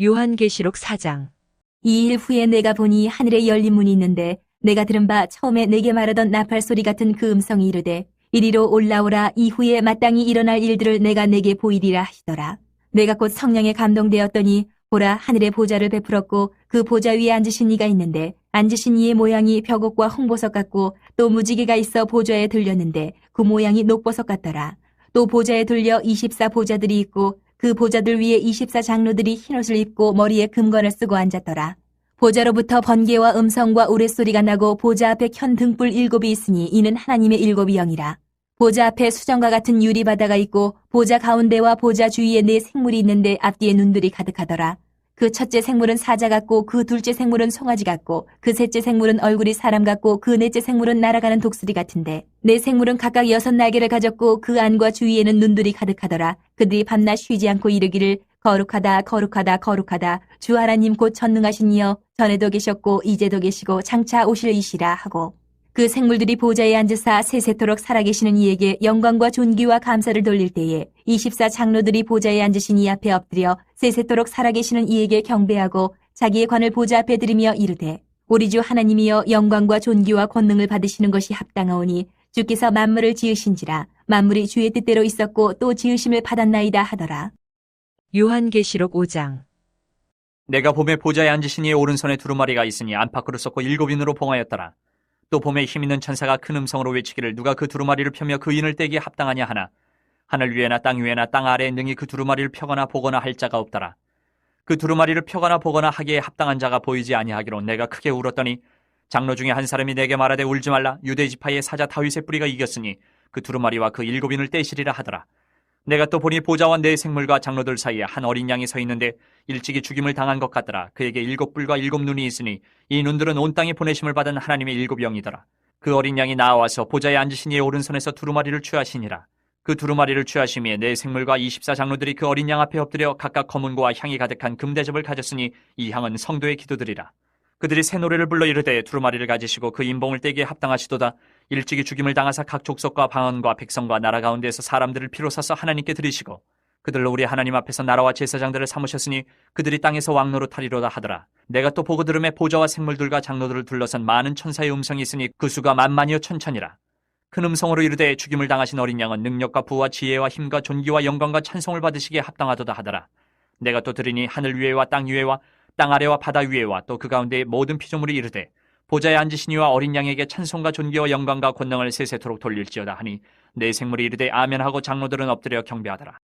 요한계시록 4장 이 일 후에 내가 보니 하늘에 열린 문이 있는데 내가 들은 바 처음에 내게 말하던 나팔 소리 같은 그 음성이 이르되 이리로 올라오라 이후에 마땅히 일어날 일들을 내가 내게 보이리라 하시더라. 내가 곧 성령에 감동되었더니 보라 하늘에 보좌를 베풀었고 그 보좌 위에 앉으신 이가 있는데 앉으신 이의 모양이 벽옥과 홍보석 같고 또 무지개가 있어 보좌에 들렸는데 그 모양이 녹보석 같더라. 또 보좌에 들려 24 보좌들이 있고 그 보좌들 위에 24 장로들이 흰옷을 입고 머리에 금관을 쓰고 앉았더라. 보좌로부터 번개와 음성과 우레소리가 나고 보좌 앞에 현 등불 일곱이 있으니 이는 하나님의 일곱이 영이라. 보좌 앞에 수정과 같은 유리바다가 있고 보좌 가운데와 보좌 주위에 네 생물이 있는데 앞뒤에 눈들이 가득하더라. 그 첫째 생물은 사자 같고 그 둘째 생물은 송아지 같고 그 셋째 생물은 얼굴이 사람 같고 그 넷째 생물은 날아가는 독수리 같은데 네 생물은 각각 여섯 날개를 가졌고 그 안과 주위에는 눈들이 가득하더라. 그들이 밤낮 쉬지 않고 이르기를 거룩하다 거룩하다 거룩하다 주 하나님 곧 전능하신 이여 전에도 계셨고 이제도 계시고 장차 오실 이시라 하고 그 생물들이 보좌에 앉으사 세세토록 살아계시는 이에게 영광과 존귀와 감사를 돌릴 때에 24 장로들이 보좌에 앉으신 이 앞에 엎드려 세세토록 살아계시는 이에게 경배하고 자기의 관을 보좌 앞에 들이며 이르되 우리 주 하나님이여 영광과 존귀와 권능을 받으시는 것이 합당하오니 주께서 만물을 지으신지라 만물이 주의 뜻대로 있었고 또 지으심을 받았나이다 하더라. 요한계시록 5장 내가 봄에 보좌에 앉으신 이의 오른손에 두루마리가 있으니 안팎으로 썩고 일곱 인으로 봉하였더라. 또 봄에 힘있는 천사가 큰 음성으로 외치기를 누가 그 두루마리를 펴며 그 인을 떼기에 합당하냐 하나 하늘 위에나 땅 위에나 땅 아래에 능히 그 두루마리를 펴거나 보거나 할 자가 없더라. 그 두루마리를 펴거나 보거나 하기에 합당한 자가 보이지 아니하기로 내가 크게 울었더니 장로 중에 한 사람이 내게 말하되 울지 말라 유대 지파의 사자 다윗의 뿌리가 이겼으니 그 두루마리와 그 일곱 인을 떼시리라 하더라. 내가 또 보니 보좌와 네 생물과 장로들 사이에 한 어린 양이 서 있는데 일찍이 죽임을 당한 것 같더라. 그에게 일곱 뿔과 일곱 눈이 있으니 이 눈들은 온 땅에 보내심을 받은 하나님의 일곱 영이더라. 그 어린 양이 나와서 보좌에 앉으신 이의 오른손에서 두루마리를 취하시니라. 그 두루마리를 취하심에 네 생물과 24 장로들이 그 어린 양 앞에 엎드려 각각 검은고와 향이 가득한 금대접을 가졌으니 이 향은 성도의 기도들이라. 그들이 새 노래를 불러 이르되 두루마리를 가지시고 그 인봉을 떼기에 합당하시도다. 일찍이 죽임을 당하사 각 족속과 방언과 백성과 나라 가운데에서 사람들을 피로 사서 하나님께 드리시고 그들로 우리 하나님 앞에서 나라와 제사장들을 삼으셨으니 그들이 땅에서 왕노로 타리로다 하더라. 내가 또 보고 들음에 보좌와 생물들과 장로들을 둘러싼 많은 천사의 음성이 있으니 그 수가 만만이요 천천이라. 큰 음성으로 이르되 죽임을 당하신 어린 양은 능력과 부와 지혜와 힘과 존귀와 영광과 찬송을 받으시기에 합당하도다 하더라. 내가 또 들으니 하늘 위에와 땅 위에와 땅 아래와 바다 위에와 또 그 가운데의 모든 피조물이 이르되 보좌에 앉으신 이와 어린 양에게 찬송과 존귀와 영광과 권능을 세세토록 돌릴지어다 하니 내 생물이 이르되 아멘하고 장로들은 엎드려 경배하더라.